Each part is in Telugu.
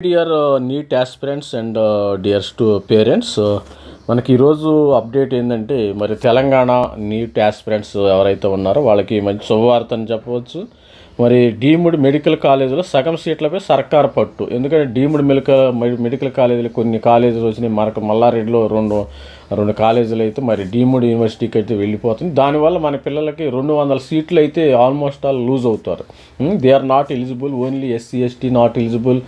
Dear NEET aspirants and dear stu parents మనకి ఈరోజు అప్డేట్ ఏంటంటే మరి తెలంగాణ నీట్ ఆస్పిరెంట్స్ ఎవరైతే ఉన్నారో వాళ్ళకి మంచి శుభవార్త అని చెప్పవచ్చు. మరి డీమ్డ్ మెడికల్ కాలేజీలో సగం సీట్లపై సర్కార్ పట్టు. ఎందుకంటే డీమ్డ్ మెడికల్ మెడికల్ కాలేజీలు కొన్ని కాలేజీలు వచ్చినాయి. మనకు మల్లారెడ్డిలో రెండు రెండు కాలేజీలు అయితే మరి డీమ్డ్ యూనివర్సిటీకి అయితే వెళ్ళిపోతుంది. దానివల్ల మన పిల్లలకి రెండు వందల సీట్లు అయితే ఆల్మోస్ట్ ఆల్ లూజ్ అవుతారు. They are not eligible only SC ST not eligible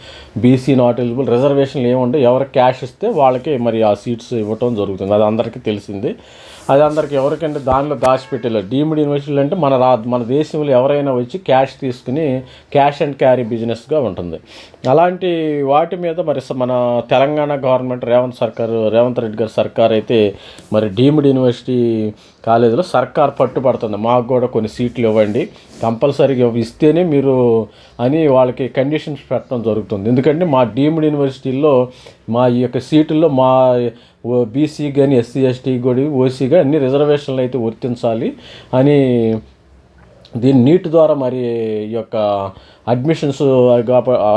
BC not eligible రిజర్వేషన్లు ఏముంటాయి ఎవరికి క్యాష్ ఇస్తే వాళ్ళకి మరి ఆ సీట్స్ ఇవ్వటం జరుగుతుంది. అది అందరికీ తెలిసింది. అది అందరికి ఎవరికంటే దానిలో దాచిపెట్టేలా. డీమ్డ్ యూనివర్సిటీలు అంటే మన రా మన దేశంలో ఎవరైనా వచ్చి క్యాష్ తీసుకుని క్యాష్ అండ్ క్యారీ బిజినెస్గా ఉంటుంది. అలాంటి వాటి మీద మరి స- మన తెలంగాణ గవర్నమెంట్ రేవంత్ సర్కారు రేవంత్ రెడ్డి గారి సర్కార్ అయితే మరి డీమ్డ్ యూనివర్సిటీ కాలేజీలో సర్కార్ పట్టుబడుతుంది. మాకు కూడా కొన్ని సీట్లు ఇవ్వండి. కంపల్సరీగా ఇస్తేనే మీరు అని వాళ్ళకి కండిషన్స్ పెట్టడం జరుగుతుంది. ఎందుకంటే మా డీమ్డ్ యూనివర్సిటీల్లో మా ఈ యొక్క సీటుల్లో మా బీసీ కానీ ఎస్సీ ఎస్టీ కూడా ఓసీ కానీ అన్ని రిజర్వేషన్లు అయితే వర్తించాలి అని దీని నీట్ ద్వారా మరి ఈ యొక్క అడ్మిషన్స్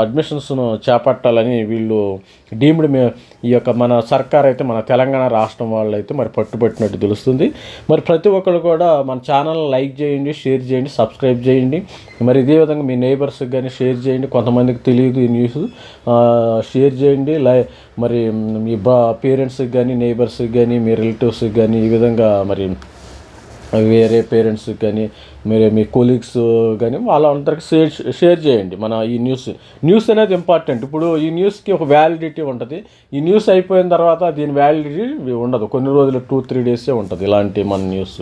అడ్మిషన్స్ను చేపట్టాలని వీళ్ళు డీమ్డ్ మే ఈ యొక్క మన సర్కార్ అయితే మన తెలంగాణ రాష్ట్రం వాళ్ళు అయితే మరి పట్టుబట్టినట్టు తెలుస్తుంది. మరి ప్రతి ఒక్కరు కూడా మన ఛానల్ లైక్ చేయండి షేర్ చేయండి సబ్స్క్రైబ్ చేయండి. మరి ఇదే విధంగా మీ నైబర్స్కి కానీ షేర్ చేయండి. కొంతమందికి తెలియదు ఈ న్యూస్ షేర్ చేయండి. లై మరి మీ బా పేరెంట్స్కి కానీ నైబర్స్కి కానీ మీ రిలేటివ్స్కి కానీ ఈ విధంగా మరి వేరే పేరెంట్స్కి కానీ మీరు మీ కొలీగ్స్ uh, కానీ వాళ్ళందరికీ షేర్ షేర్ చేయండి. మన ఈ న్యూస్ న్యూస్ అనేది ఇంపార్టెంట్ ఇప్పుడు ఈ న్యూస్కి ఒక వ్యాలిడిటీ ఉంటుంది. ఈ న్యూస్ అయిపోయిన తర్వాత దీని వ్యాలిడిటీ ఉండదు. కొన్ని రోజులు టూ త్రీ డేసే ఉంటుంది ఇలాంటి మన న్యూస్.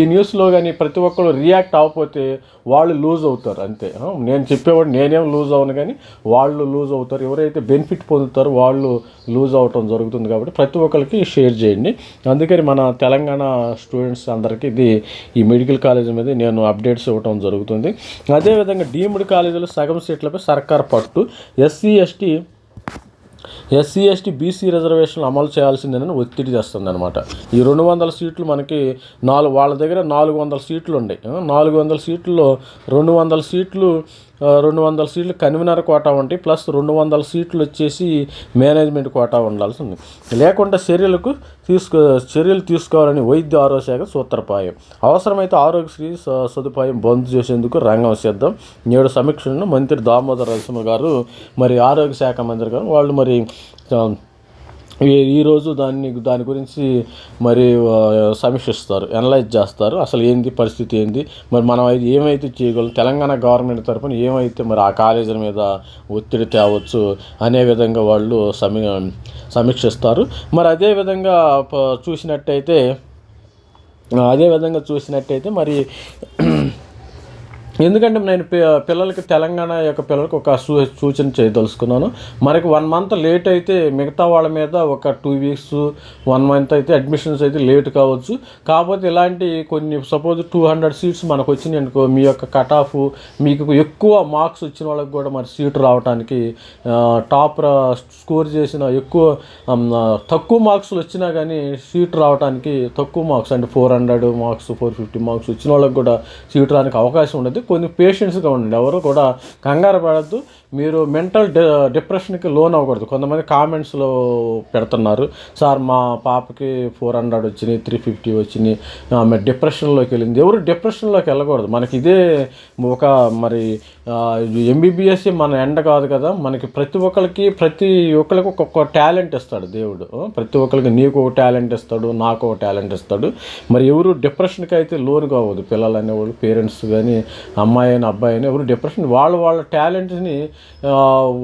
ఈ న్యూస్లో కానీ ప్రతి ఒక్కరు రియాక్ట్ అవ్వకపోతే వాళ్ళు లూజ్ అవుతారు అంతే. నేను చెప్పేవాడు నేనేం లూజ్ అవ్వను కానీ వాళ్ళు లూజ్ అవుతారు. ఎవరైతే బెనిఫిట్ పొందుతారో వాళ్ళు లూజ్ అవటం జరుగుతుంది కాబట్టి ప్రతి ఒక్కరికి షేర్ చేయండి. అందుకని మన తెలంగాణ స్టూడెంట్స్ అందరికీ ఇది ఈ మెడికల్ కాలేజ్ మీద నేను అప్డేట్స్ ఇవ్వటం జరుగుతుంది. అదేవిధంగా డీమ్డ్ కాలేజీలో సగం సీట్లపై సర్కార్ పట్టు. SC ST SC ST BC రిజర్వేషన్లు అమలు చేయాల్సిందేనని ఒత్తిడి చేస్తుంది అనమాట ఈ రెండు వందల సీట్లు మనకి నాలుగు వాళ్ళ దగ్గర నాలుగు వందల సీట్లు ఉన్నాయి నాలుగు వందల సీట్లలో రెండు వందల సీట్లు రెండు వందల సీట్లు కన్వీనర్ కోటా ఉంటాయి ప్లస్ రెండు వందల సీట్లు వచ్చేసి మేనేజ్మెంట్ కోటా ఉండాల్సి ఉంది. లేకుండా చర్యలకు తీసుకు చర్యలు తీసుకోవాలని వైద్య ఆరోగ్య శాఖ సూత్రపాయం అవసరమైతే ఆరోగ్యశ్రీ స- సదుపాయం బంద్ చేసేందుకు రంగం సిద్ధం. నేడు సమీక్షను మంత్రి దామోదర నరసింహ గారు మరి ఆరోగ్య శాఖ మంత్రి గారు వాళ్ళు మరి ఈరోజు దాన్ని దాని గురించి మరి సమీక్షిస్తారు అనలైజ్ చేస్తారు. అసలు ఏంది పరిస్థితి ఏంది? మరి మనం అయితే ఏమైతే చేయగలం తెలంగాణ గవర్నమెంట్ తరఫున ఏమైతే మరి ఆ కాలేజీల మీద ఒత్తిడి తేవచ్చు అనే విధంగా వాళ్ళు సమీ సమీక్షిస్తారు. మరి అదే విధంగా చూసినట్టయితే అదే విధంగా చూసినట్టయితే మరి ఎందుకంటే నేను పిల్లలకి తెలంగాణ యొక్క పిల్లలకు ఒక సూ సూచన చేయదలుచుకున్నాను. మనకి వన్ మంత్ లేట్ అయితే మిగతా వాళ్ళ మీద ఒక టూ వీక్స్ వన్ మంత్ అయితే అడ్మిషన్స్ అయితే లేట్ కావచ్చు. కాకపోతే ఇలాంటి కొన్ని సపోజ్ టూ హండ్రెడ్ సీట్స్ మనకు వచ్చినాయి అనుకో మీ యొక్క కట్ ఆఫ్ మీకు ఎక్కువ మార్క్స్ వచ్చిన వాళ్ళకి కూడా మరి సీట్ రావడానికి టాప్ రా- స్కోర్ చేసిన ఎక్కువ తక్కువ మార్క్స్లు వచ్చినా కానీ సీట్ రావడానికి తక్కువ మార్క్స్ అంటే four hundred marks four fifty marks వచ్చిన వాళ్ళకి కూడా సీట్ రానికి అవకాశం ఉండదు. కొన్ని పేషెంట్స్గా ఉండండి. ఎవరు కూడా కంగారు పడద్దు. మీరు మెంటల్ డిప్రెషన్కి లోన్ అవ్వకూడదు. కొంతమంది కామెంట్స్లో పెడుతున్నారు. సార్ మా పాపకి ఫోర్ హండ్రెడ్ వచ్చినాయి త్రీ ఫిఫ్టీ వచ్చినాయి. ఆమె డిప్రెషన్లోకి వెళ్ళింది. ఎవరు డిప్రెషన్లోకి వెళ్ళకూడదు. మనకి ఇదే ఒక మరి ఎంబీబీఎస్ మన ఎండ కాదు కదా. మనకి ప్రతి ఒక్కరికి ప్రతి ఒక్కరికి ఒక్కొక్క టాలెంట్ ఇస్తాడు దేవుడు. ప్రతి ఒక్కరికి నీకు ఒక టాలెంట్ ఇస్తాడు నాకు ఒక టాలెంట్ ఇస్తాడు. మరి ఎవరు డిప్రెషన్కి అయితే లోన్ కావద్దు. పిల్లలు అనేవాళ్ళు పేరెంట్స్ కానీ అమ్మాయి అయినా అబ్బాయి అయినా ఎవరు డిప్రెషన్ వాళ్ళు వాళ్ళ టాలెంట్ని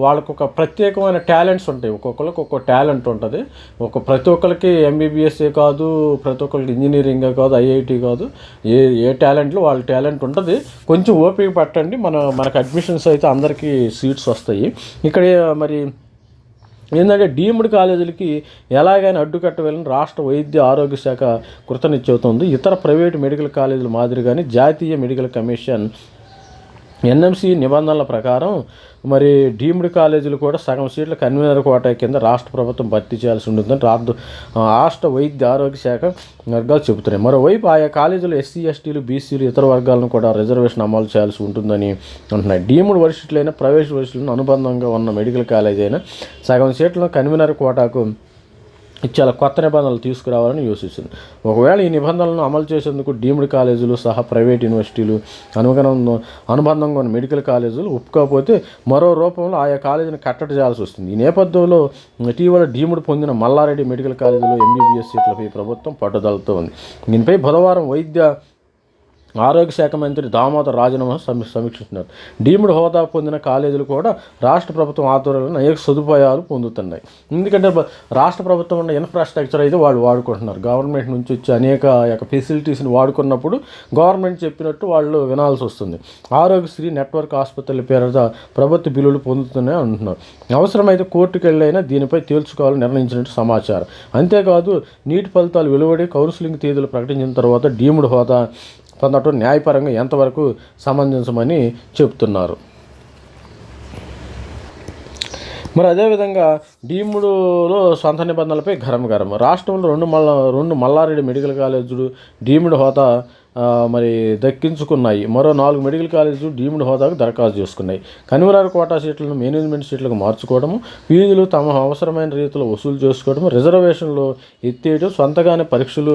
వాళ్ళకు ఒక ప్రత్యేకమైన టాలెంట్స్ ఉంటాయి. ఒక్కొక్కరికి ఒక్కొక్క టాలెంట్ ఉంటుంది. ఒక ప్రతి ఒక్కరికి ఎంబీబీఎస్ఏ కాదు ప్రతి ఒక్కరికి ఇంజనీరింగే కాదు ఐఐటి కాదు. ఏ ఏ టాలెంట్లో వాళ్ళ టాలెంట్ ఉంటుంది. కొంచెం ఓపిక పట్టండి. మన మనకు అడ్మిషన్స్ అయితే అందరికీ సీట్స్ వస్తాయి. ఇక్కడ మరి ఏంటంటే డీమ్డ్ కాలేజీలకి ఎలాగైనా అడ్డుకట్ట వెళ్ళిన రాష్ట్ర వైద్య ఆరోగ్య శాఖ కృతనిశ్చవుతుంది ఇతర ప్రైవేటు మెడికల్ కాలేజీల మాదిరిగానే జాతీయ మెడికల్ కమిషన్ ఎన్ఎంసి నిబంధనల ప్రకారం మరి డీమ్డ్ కాలేజీలు కూడా సగం సీట్ల కన్వీనర్ కోటా కింద రాష్ట్ర ప్రభుత్వం భర్తీ చేయాల్సి ఉంటుందని రాష్ట్ర రాష్ట్ర వైద్య ఆరోగ్య శాఖ వర్గాలు చెబుతున్నాయి. మరోవైపు ఆయా కాలేజీలు ఎస్సీ ఎస్టీలు బీసీలు ఇతర వర్గాలను కూడా రిజర్వేషన్ అమలు చేయాల్సి ఉంటుందని అంటున్నాయి. డీమ్డ్ వర్సిటీలైన ప్రైవేట్ వర్సిటీలను అనుబంధంగా ఉన్న మెడికల్ కాలేజీ అయినా సగం సీట్లను కన్వీనర్ కోటాకు చాలా కొత్త నిబంధనలు తీసుకురావాలని యోచిస్తుంది. ఒకవేళ ఈ నిబంధనలను అమలు చేసేందుకు డీమ్డ్ కాలేజీలు సహా ప్రైవేట్ యూనివర్సిటీలు అనుగుణం అనుబంధంగా ఉన్న మెడికల్ కాలేజీలు ఒప్పుకోకపోతే మరో రూపంలో ఆయా కాలేజీని కట్టడి చేయాల్సి వస్తుంది. ఈ నేపథ్యంలో ఇటీవల డీమ్డ్ పొందిన మల్లారెడ్డి మెడికల్ కాలేజీలో ఎంబీబీఎస్ సీట్లపై ప్రభుత్వం పట్టుదలతో ఉంది. దీనిపై బుధవారం వైద్య ఆరోగ్య శాఖ మంత్రి దామోదర్ రాజీనామా సమీ సమీక్షిస్తున్నారు. డీమ్డ్ హోదా పొందిన కాలేజీలు కూడా రాష్ట్ర ప్రభుత్వం ఆధ్వర్యంలో అనేక సదుపాయాలు పొందుతున్నాయి. ఎందుకంటే రాష్ట్ర ప్రభుత్వం ఉన్న ఇన్ఫ్రాస్ట్రక్చర్ అయితే వాళ్ళు వాడుకుంటున్నారు. గవర్నమెంట్ నుంచి వచ్చే అనేక యొక్క ఫెసిలిటీస్ని వాడుకున్నప్పుడు గవర్నమెంట్ చెప్పినట్టు వాళ్ళు వినాల్సి వస్తుంది. ఆరోగ్యశ్రీ నెట్వర్క్ ఆసుపత్రుల పేరుతో ప్రభుత్వ బిల్లులు పొందుతూనే అంటున్నారు. అవసరమైతే కోర్టుకు వెళ్ళైనా దీనిపై తేల్చుకోవాలని నిర్ణయించినట్టు సమాచారం. అంతేకాదు నీటి ఫలితాలు వెలువడి కౌన్సిలింగ్ తేదీలు ప్రకటించిన తర్వాత డీమ్డ్ హోదా పొందటం న్యాయపరంగా ఎంతవరకు సమంజసమని చెబుతున్నారు మరి అదేవిధంగా డీముడులో సొంత నిబంధనలపై గరం గరం రాష్ట్రంలో రెండు మల్ల రెండు మల్లారెడ్డి మెడికల్ కాలేజీలు డీముడు హోదా మరి దక్కించుకున్నాయి. మరో నాలుగు మెడికల్ కాలేజీలు డీమ్డ్ హోదాకు దరఖాస్తు చేసుకున్నాయి. కన్వీనర్ కోటా సీట్లను మేనేజ్మెంట్ సీట్లకు మార్చుకోవడము ఫీజులు తమ అవసరమైన రీతిలో వసూలు చేసుకోవడం రిజర్వేషన్లు ఎత్తేయడం సొంతగానే పరీక్షలు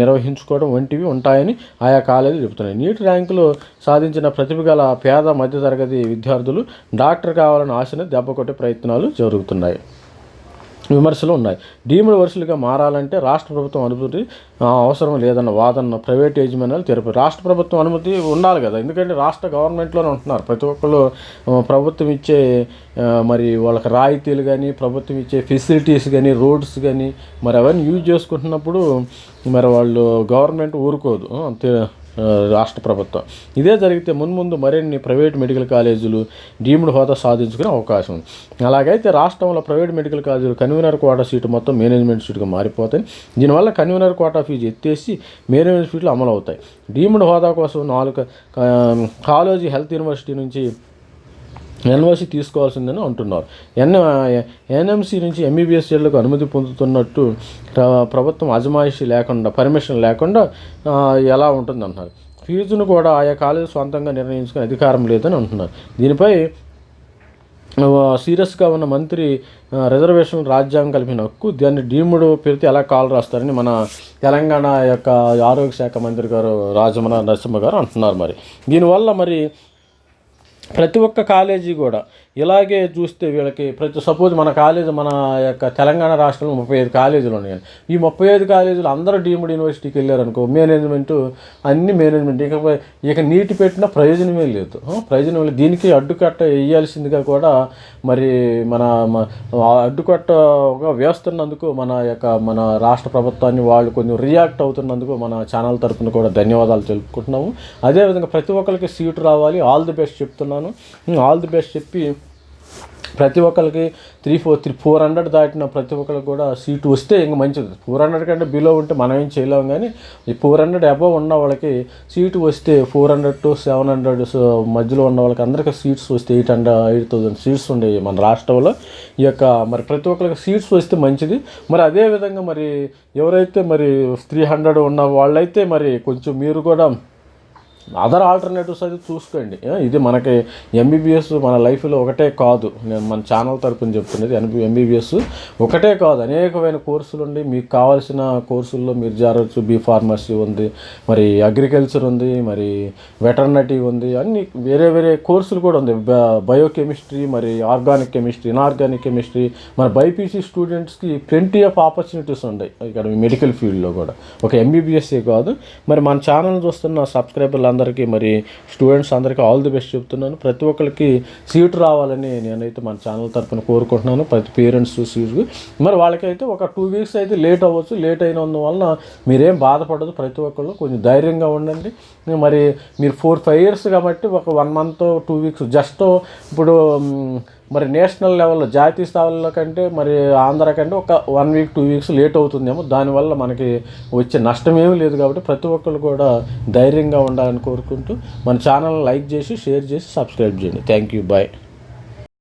నిర్వహించుకోవడం వంటివి ఉంటాయని ఆయా కాలేజీలు చెబుతున్నాయి. నీట్ ర్యాంకులు సాధించిన ప్రతిభ గల పేద మధ్యతరగతి విద్యార్థులు డాక్టర్ కావాలని ఆశను దెబ్బకొట్టే ప్రయత్నాలు జరుగుతున్నాయి. విమర్శలు ఉన్నాయి. డీమ్డ్ వర్షులుగా మారాలంటే రాష్ట్ర ప్రభుత్వం అనుమతి అవసరం లేదన్న వాదన ప్రైవేట్ యజమానులు తెలిపారు రాష్ట్ర ప్రభుత్వం అనుమతి ఉండాలి కదా. ఎందుకంటే రాష్ట్ర గవర్నమెంట్లోనే ఉంటున్నారు. ప్రతి ఒక్కళ్ళు ప్రభుత్వం ఇచ్చే మరి వాళ్ళకి రాయితీలు కానీ ప్రభుత్వం ఇచ్చే ఫెసిలిటీస్ కానీ రోడ్స్ కానీ మరి అవన్నీ యూజ్ చేసుకుంటున్నప్పుడు మరి వాళ్ళు గవర్నమెంట్ ఊరుకోదు. అంతే రాష్ట్ర ప్రభుత్వం. ఇదే జరిగితే మున్ముందు మరిన్ని ప్రైవేట్ మెడికల్ కాలేజీలు డీమ్డ్ హోదా సాధించుకునే అవకాశం ఉంది. అలాగైతే రాష్ట్రంలో ప్రైవేట్ మెడికల్ కాలేజీలు కన్వీనర్ కోటా సీటు మొత్తం మేనేజ్మెంట్ సీటుగా మారిపోతాయి. దీనివల్ల కన్వీనర్ కోటా ఫీజు ఎత్తేసి మేనేజ్మెంట్ సీట్లు అమలు అవుతాయి డీమ్డ్ హోదా కోసం నాలుగు కాలేజీ హెల్త్ యూనివర్సిటీ నుంచి ఎన్ఓసి తీసుకోవాల్సిందని అంటున్నారు. ఎన్ ఎన్ఎంసి నుంచి ఎంబీబీఎస్ సీట్లకు అనుమతి పొందుతున్నట్టు ప్ర- ప్రభుత్వం అజమాయిషి లేకుండా పర్మిషన్ లేకుండా ఎలా ఉంటుందంటున్నారు. ఫీజును కూడా ఆయా కాలేజీ సొంతంగా నిర్ణయించుకునే అధికారం లేదని అంటున్నారు. దీనిపై సీరియస్గా ఉన్న మంత్రి రిజర్వేషన్ రాజ్యాంగం కలిపిన హక్కు దాన్ని డీముడు పెడితే ఎలా కాల్ రాస్తారని మన తెలంగాణ యొక్క ఆరోగ్య శాఖ మంత్రి గారు రాజమన నరసింహ గారు అంటున్నారు మరి. దీనివల్ల మరి ప్రతి ఒక్క కాలేజీ కూడా ఇలాగే చూస్తే వీళ్ళకి ప్రతి సపోజ్ మన కాలేజీ మన యొక్క తెలంగాణ రాష్ట్రంలో ముప్పై ఐదు కాలేజీలు ఉన్నాయి. ఈ ముప్పై ఐదు కాలేజీలు అందరూ డీమ్డ్ యూనివర్సిటీకి వెళ్ళారనుకో మేనేజ్మెంట్ అన్ని మేనేజ్మెంట్ ఇక ఇక నీటి పెట్టిన ప్రయోజనమే లేదు. ప్రయోజనం లేదు. దీనికి అడ్డుకట్ట వేయాల్సిందిగా కూడా మరి మన అడ్డుకట్టగా వేస్తున్నందుకు మన యొక్క మన రాష్ట్ర ప్రభుత్వాన్ని వాళ్ళు కొంచెం రియాక్ట్ అవుతున్నందుకు మన ఛానల్ తరఫున కూడా ధన్యవాదాలు తెలుపుకుంటున్నాము. అదేవిధంగా ప్రతి ఒక్కరికి సీటు రావాలి. ఆల్ ది బెస్ట్ చెప్తున్నాను. ఆల్ ది బెస్ట్ చెప్పి ప్రతి ఒక్కరికి three four three four hundred దాటిన ప్రతి ఒక్కరికి కూడా సీటు వస్తే ఇంక మంచిది. ఫోర్ హండ్రెడ్ కంటే బిలో ఉంటే మనం ఏం చేయలేము కానీ ఈ ఫోర్ హండ్రెడ్ అబవ్ ఉన్న వాళ్ళకి సీటు వస్తే four hundred to seven hundred మధ్యలో ఉన్న వాళ్ళకి అందరికీ సీట్స్ వస్తే eight hundred eight thousand seats ఉండేవి మన రాష్ట్రంలో. ఈ యొక్క మరి ప్రతి ఒక్కరికి సీట్స్ వస్తే మంచిది. మరి అదే విధంగా మరి ఎవరైతే మరి త్రీ హండ్రెడ్ ఉన్న వాళ్ళైతే మరి కొంచెం మీరు కూడా అదర్ ఆల్టర్నేటివ్స్ అయితే చూసుకోండి. ఇది మనకి ఎంబీబీఎస్ మన లైఫ్లో ఒకటే కాదు. నేను మన ఛానల్ తరపున చెప్తున్నది ఎన్బి ఎంబీబీఎస్ ఒకటే కాదు. అనేకమైన కోర్సులు ఉండి మీకు కావాల్సిన కోర్సుల్లో మీరు జారవచ్చు బీ ఫార్మసీ ఉంది మరి అగ్రికల్చర్ ఉంది మరి వెటర్నటీ ఉంది అన్ని వేరే వేరే కోర్సులు కూడా ఉంది. బయోకెమిస్ట్రీ మరి ఆర్గానిక్ కెమిస్ట్రీ ఇన్ఆర్గానిక్ కెమిస్ట్రీ. మన బైపీసీ స్టూడెంట్స్కి ప్లెంటీ ఆఫ్ ఆపర్చునిటీస్ ఉన్నాయి ఇక్కడ మెడికల్ ఫీల్డ్లో కూడా. ఒక ఎంబీబీఎస్ఏ కాదు. మరి మన ఛానల్ చూస్తున్న సబ్స్క్రైబర్లు అందరికీ మరి స్టూడెంట్స్ అందరికీ ఆల్ ది బెస్ట్ చెప్తున్నాను. ప్రతి ఒక్కరికి సీటు రావాలని నేనైతే మన ఛానల్ తరపున కోరుకుంటున్నాను. ప్రతి పేరెంట్స్ సీట్ మరి వాళ్ళకైతే ఒక టూ వీక్స్ అయితే లేట్ అవ్వచ్చు. లేట్ అయినందువలన మీరేం బాధపడదు. ప్రతి ఒక్కళ్ళు కొంచెం ధైర్యంగా ఉండండి. మరి మీరు ఫోర్ ఫైవ్ ఇయర్స్ కాబట్టి ఒక one month two weeks just ఇప్పుడు మరి నేషనల్ లెవెల్లో జాతీయ స్థాయిలో కంటే మరి ఆంధ్ర కంటే ఒక one week two weeks late అవుతుందేమో. దానివల్ల మనకి వచ్చే నష్టం ఏమీ లేదు కాబట్టి ప్రతి ఒక్కరు కూడా ధైర్యంగా ఉండాలని కోరుకుంటూ మన ఛానల్ లైక్ చేసి షేర్ చేసి సబ్స్క్రైబ్ చేయండి. Thank you bye